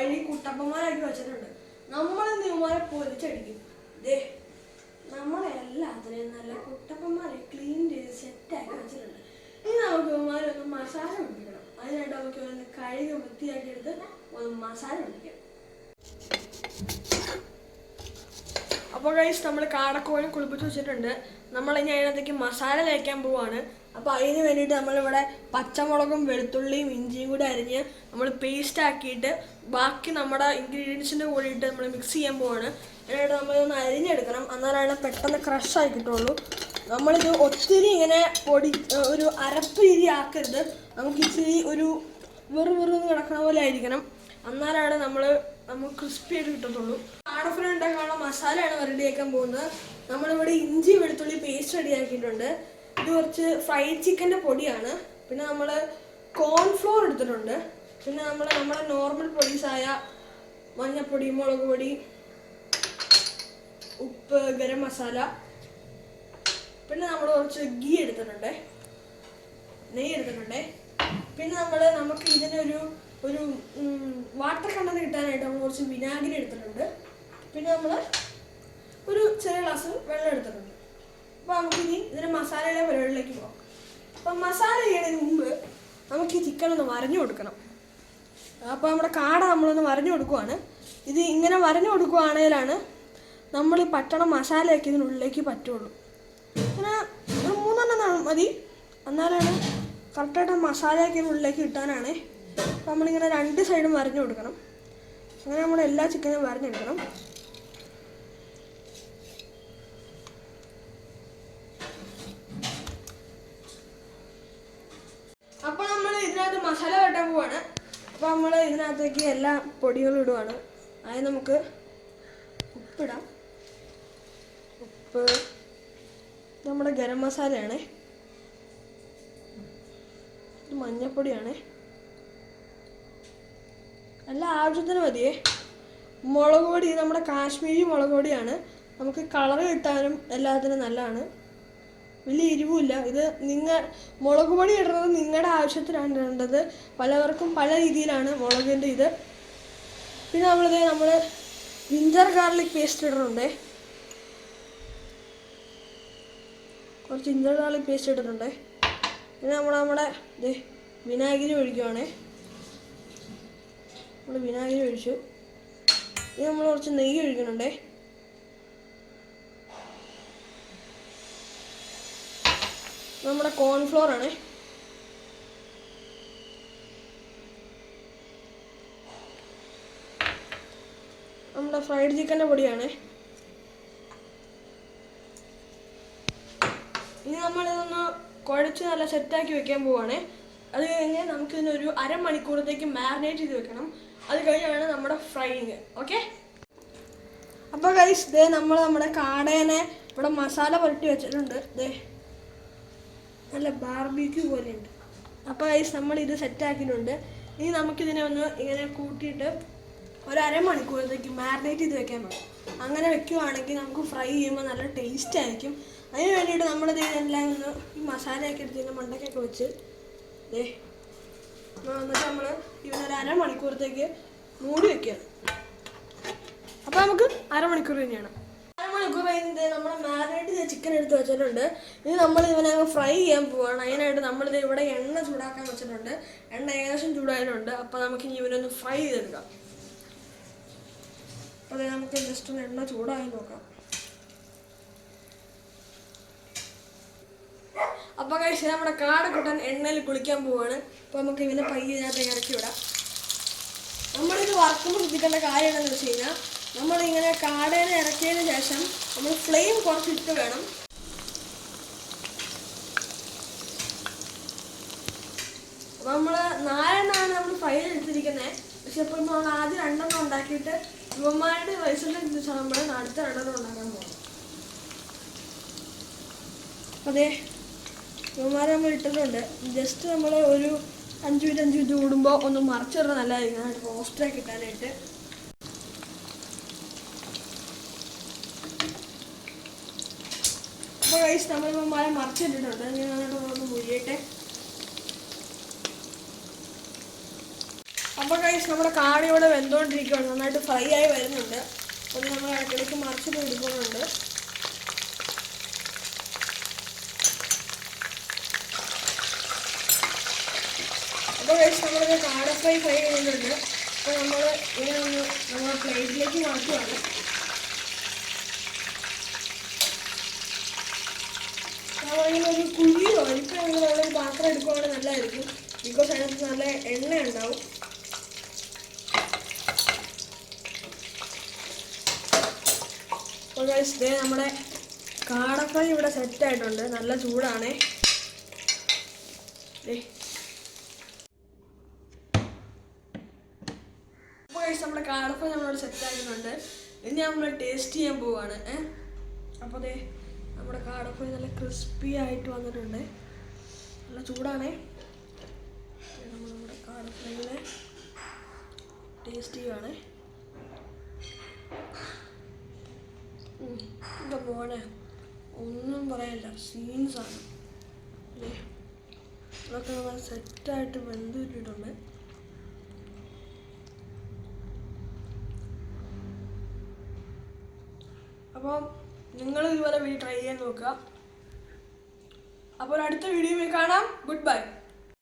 അതിന് കുട്ടപ്പന്മാരാക്കി വെച്ചിട്ടുണ്ട്. നമ്മളെ നിവന്മാരെ പൊലിച്ചടിക്കും. ദേ നമ്മളെ നല്ല കുട്ടപ്പന്മാരെ ക്ലീൻ ചെയ്ത് സെറ്റാക്കി വെച്ചിട്ടുണ്ട്. ഇനി നമുക്ക് ഇവന്മാരൊന്ന് മസാല പിടിപ്പിക്കണം അതിനായിട്ട് നമുക്ക് ഒന്ന് കഴുകി വൃത്തിയാക്കി എടുത്ത് ഒന്ന് മസാല പിടിക്കാം അപ്പോൾ കഴിച്ച് നമ്മൾ കാടക്കോഴി കുളിപ്പിച്ച് വെച്ചിട്ടുണ്ട്. നമ്മൾ ഇനി അതിനകത്തേക്ക് മസാല തേക്കാൻ പോവാണ്. അപ്പോൾ അതിന് വേണ്ടിയിട്ട് നമ്മളിവിടെ പച്ചമുളകും വെളുത്തുള്ളിയും ഇഞ്ചിയും കൂടി അരിഞ്ഞ് നമ്മൾ പേസ്റ്റ് ആക്കിയിട്ട് ബാക്കി നമ്മുടെ ഇൻഗ്രീഡിയൻസിന്റെ കൂടിയിട്ട് നമ്മൾ മിക്സ് ചെയ്യാൻ പോവാണ്. അതിനായിട്ട് നമ്മളിതൊന്ന് അരിഞ്ഞെടുക്കണം. എന്നാലാണ് പെട്ടെന്ന് ക്രഷായി കിട്ടുള്ളൂ. നമ്മളിത് ഒത്തിരി ഇങ്ങനെ പൊടി ഒരു അരപ്പ് രീതി ആക്കരുത്. നമുക്ക് ഇച്ചിരി ഒരു വെറു വെറു കിടക്കണ പോലെ ആയിരിക്കണം. എന്നാലാണ് നമ്മൾ നമുക്ക് ക്രിസ്പി ആയിട്ട് കിട്ടത്തുള്ളൂ. ആടഫ്ര ഉണ്ടാക്കാനുള്ള മസാലയാണ് റെഡിയാക്കാൻ പോകുന്നത്. നമ്മളിവിടെ ഇഞ്ചി വെളുത്തുള്ളി പേസ്റ്റ് റെഡിയാക്കിയിട്ടുണ്ട്. ഇത് കുറച്ച് ഫ്രൈഡ് ചിക്കന്റെ പൊടിയാണ്. പിന്നെ നമ്മൾ കോൺഫ്ലോർ എടുത്തിട്ടുണ്ട്. പിന്നെ നമ്മൾ നമ്മുടെ നോർമൽ പൊടീസായ മഞ്ഞപ്പൊടി മുളക് പൊടി ഉപ്പ് ഗരം മസാല. പിന്നെ നമ്മൾ കുറച്ച് ഗീ എടുത്തിട്ടുണ്ട്. നെയ്യ് എടുത്തിട്ടുണ്ട്. പിന്നെ നമ്മൾ നമുക്ക് ഇതിനൊരു ഒരു വാട്ടർ കണ്ടന്റ് കിട്ടാനായിട്ട് നമ്മൾ കുറച്ച് വിനാഗിരി എടുത്തിട്ടുണ്ട്. പിന്നെ നമ്മൾ ഒരു ചെറിയ ഗ്ലാസ് വെള്ളം എടുത്തിട്ടുണ്ട്. അപ്പോൾ നമുക്കിനി ഇതിന് മസാലയുടെ പരിപാടിയിലേക്ക് പോകാം. അപ്പം മസാല ചെയ്യുന്നതിന് മുമ്പ് നമുക്ക് ഈ ചിക്കൻ ഒന്ന് വരഞ്ഞു കൊടുക്കണം. അപ്പോൾ നമ്മുടെ കാട നമ്മളൊന്ന് വരഞ്ഞു കൊടുക്കുവാണ്. ഇത് ഇങ്ങനെ വരഞ്ഞു കൊടുക്കുവാണെങ്കിലാണ് നമ്മൾ ഈ പട്ടണ മസാലയൊക്കെ ഇതിനുള്ളിലേക്ക് പറ്റുള്ളൂ. അങ്ങനെ ഒരു മൂന്നെണ്ണം മതി. എന്നാലാണ് കറക്റ്റായിട്ട് മസാലയൊക്കെ ഇതിനുള്ളിലേക്ക് കിട്ടാനാണ്. അപ്പോൾ നമ്മളിങ്ങനെ രണ്ട് സൈഡും വരഞ്ഞു കൊടുക്കണം. അങ്ങനെ നമ്മൾ എല്ലാ ചിക്കനും വരഞ്ഞെടുക്കണം അപ്പോൾ നമ്മൾ ഇതിനകത്ത് മസാല വെട്ടാൻ പോവാണ് അപ്പോൾ നമ്മൾ ഇതിനകത്തേക്ക് എല്ലാ പൊടികളും ഇടുവാണ്. അതായത് നമുക്ക് ഉപ്പിടാം. ഉപ്പ് നമ്മുടെ ഗരം മസാലയാണ്. ഇത് മഞ്ഞപ്പൊടിയാണ്. എല്ലാം ആവശ്യത്തിന് മതിയേ. മുളക് പൊടി നമ്മുടെ കാശ്മീരി മുളക് പൊടിയാണ്. നമുക്ക് കളർ കിട്ടാനും എല്ലാത്തിനും നല്ലതാണ്. വലിയ എരിവുമില്ല. ഇത് നിങ്ങൾ മുളക് പൊടി ഇടുന്നത് നിങ്ങളുടെ ആവശ്യത്തിനാണ് ഇടേണ്ടത്. പലവർക്കും പല രീതിയിലാണ് മുളകിന്റെ ഇത്. പിന്നെ നമ്മളിത് നമ്മൾ ജിഞ്ചർ ഗാർലിക് പേസ്റ്റ് ഇടുന്നുണ്ട്. കുറച്ച് ജിഞ്ചർ ഗാർലിക് പേസ്റ്റ് ഇട്ടിട്ടുണ്ട് പിന്നെ നമ്മൾ നമ്മുടെ ഇത് വിനാഗിരി ഒഴിക്കുവാണേ. നമ്മൾ വിനാഗിരി ഒഴിച്ചു. ഇനി നമ്മൾ കുറച്ച് നെയ്യ് ഒഴിക്കുന്നുണ്ടേ. നമ്മുടെ കോൺഫ്ലോർ ആണ്. നമ്മുടെ ഫ്രൈഡ് ചിക്കന്റെ പൊടിയാണ്. ഇനി നമ്മളിതൊന്ന് കുഴച്ച് നല്ല സെറ്റാക്കി വെക്കാൻ പോവാണ്. അത് കഴിഞ്ഞ് നമുക്കിതിനൊരു അരമണിക്കൂറത്തേക്ക് മാരിനേറ്റ് ചെയ്ത് വെക്കണം. അത് കഴിഞ്ഞാണ് നമ്മുടെ ഫ്രൈയിങ് ഓക്കെ അപ്പോൾ ഗൈസ് ദേ നമ്മൾ നമ്മുടെ കാടേനെ ഇവിടെ മസാല പുരട്ടി വെച്ചിട്ടുണ്ട്. ദേ. നല്ല ബാർബിക്യൂ പോലെയുണ്ട്. അപ്പോൾ ഗൈസ് നമ്മൾ ഇത് സെറ്റാക്കിയിട്ടുണ്ട് ഇനി നമുക്കിതിനെ ഒന്ന് ഇങ്ങനെ കൂട്ടിയിട്ട് ഒരു അരമണിക്കൂറത്തേക്ക് മാരിനേറ്റ് ചെയ്ത് വെക്കാൻ പറ്റും അങ്ങനെ വെക്കുവാണെങ്കിൽ നമുക്ക് ഫ്രൈ ചെയ്യുമ്പോൾ നല്ല ടേസ്റ്റ് ആയിരിക്കും. അതിന് വേണ്ടിയിട്ട് നമ്മളിത് ഇതെല്ലാം ഒന്ന് ഈ മസാലയൊക്കെ എടുത്ത് ഇതിന്റെ മണ്ടയ്ക്കൊക്കെ വെച്ച് ദേ എന്നിട്ട് നമ്മൾ ഇവനൊരു അരമണിക്കൂറത്തേക്ക് മൂടി വെക്കുക അപ്പോൾ നമുക്ക് അരമണിക്കൂർ തന്നെയാണ്. അരമണിക്കൂർ കഴിഞ്ഞിട്ട് നമ്മൾ മാരിനേറ്റ് ചെയ്ത ചിക്കൻ എടുത്ത് വെച്ചിട്ടുണ്ട്. ഇനി നമ്മൾ ഇവനെ ഫ്രൈ ചെയ്യാൻ പോവാണ്. അതിനായിട്ട് നമ്മളിത് ഇവിടെ എണ്ണ ചൂടാക്കാൻ വെച്ചിട്ടുണ്ട്. എണ്ണ ഏകദേശം ചൂടായിട്ടുണ്ട്. അപ്പോൾ നമുക്ക് ഇനി ഇവനൊന്ന് ഫ്രൈ ചെയ്തെടുക്കാം. അപ്പോൾ നമുക്ക് ജസ്റ്റ് ഒന്ന് എണ്ണ ചൂടായി നോക്കാം. അപ്പോൾ കഴിച്ച് നമ്മുടെ കാടക്കുട്ടൻ എണ്ണയിൽ കുളിക്കാൻ പോവാണ്. അപ്പോൾ നമുക്ക് ഇവനെ പയ്യെ ഇതിനകത്തേക്ക് ഇറക്കി വിടാം. നമ്മളിത് വറക്കുമ്പോൾ ശ്രദ്ധിക്കേണ്ട കാര്യം എന്താണെന്ന് വെച്ച് കഴിഞ്ഞാൽ നമ്മളിങ്ങനെ കാടേനെ ഇറക്കിയതിന് ശേഷം നമ്മൾ ഫ്ലെയിം കുറച്ചിട്ട് വേണം. നമ്മൾ നാലെണ്ണമാണ് നമ്മൾ ഫയൽ എടുത്തിരിക്കുന്നത് പക്ഷെ ഇപ്പോൾ നമ്മൾ ആദ്യം രണ്ടെണ്ണം ഉണ്ടാക്കിയിട്ട് യുവന്മാരുടെ വയസ്സിലും വെച്ചാൽ നമ്മൾ അടുത്ത രണ്ടെണ്ണം ഉണ്ടാക്കാൻ പോകുന്നത് അതെ യുവന്മാർ നമ്മൾ ഇട്ടിട്ടുണ്ട്. ജസ്റ്റ് നമ്മൾ ഒരു അഞ്ച് മിനിറ്റ് അഞ്ച് മിനിറ്റ് കൂടുമ്പോൾ ഒന്ന് മറിച്ചിടുന്നത് നല്ലതായിരിക്കും റോസ്റ്റായി കിട്ടാനായിട്ട് മഴ മറിച്ചിട്ടിട്ടുണ്ട്. ഇനി നന്നായിട്ട് ഒന്ന് മുഴിയട്ടെ അപ്പോൾ കഴിച്ച് നമ്മുടെ കാടി ഇവിടെ വെന്തുകൊണ്ടിരിക്കുകയാണ് നന്നായിട്ട് ഫ്രൈ ആയി വരുന്നുണ്ട്. ഇച്ചിരി എടുക്കുന്നുണ്ട് അപ്പോൾ കഴിച്ച് നമ്മളിത് കാട ഫ്രൈ ഫ്രൈ ചെയ്യുന്നുണ്ട് അപ്പോൾ നമ്മൾ ഇങ്ങനെ ഒന്ന് നമ്മുടെ പ്ലേറ്റിലേക്ക് മാറ്റുവാണ്. നമ്മളിങ്ങനെ ഒരു കുഴിയോ ഇപ്പം ഞങ്ങൾ നമ്മളൊരു പാത്രം എടുക്കുവാണെങ്കിൽ നല്ലതായിരിക്കും. ബിക്കോസ് അതിനകത്ത് നല്ല എണ്ണ ഉണ്ടാവും. ദേ നമ്മുടെ കാടഫ്രൈ ഇവിടെ സെറ്റ് ആയിട്ടുണ്ട്. നല്ല ചൂടാണേ. നമ്മുടെ കാടഫ്രൈ നമ്മളിവിടെ സെറ്റ് ആയിട്ടുണ്ട്. ഇനി നമ്മൾ ടേസ്റ്റ് ചെയ്യാൻ പോവാണ്. ഏഹ് അപ്പോൾ ദേ നമ്മുടെ കാടഫ്രൈ നല്ല ക്രിസ്പി ആയിട്ട് വന്നിട്ടുണ്ട്. നല്ല ചൂടാണേ. നമ്മൾ നമ്മുടെ കാടപ്പുഴയിലെ ടേസ്റ്റ് ചെയ്യുവാണേ ഉം. എന്റെ മോനെ ഒന്നും പറയാനില്ല സീൻസാണ് അതൊക്കെ നമ്മൾ സെറ്റായിട്ട് വെന്തിട്ടിട്ടുണ്ട് അപ്പോൾ നിങ്ങൾ ഇതുപോലെ വീട്ടിൽ ട്രൈ ചെയ്യാൻ നോക്കുക. അപ്പോൾ അടുത്ത വീഡിയോയിൽ കാണാം. Good bye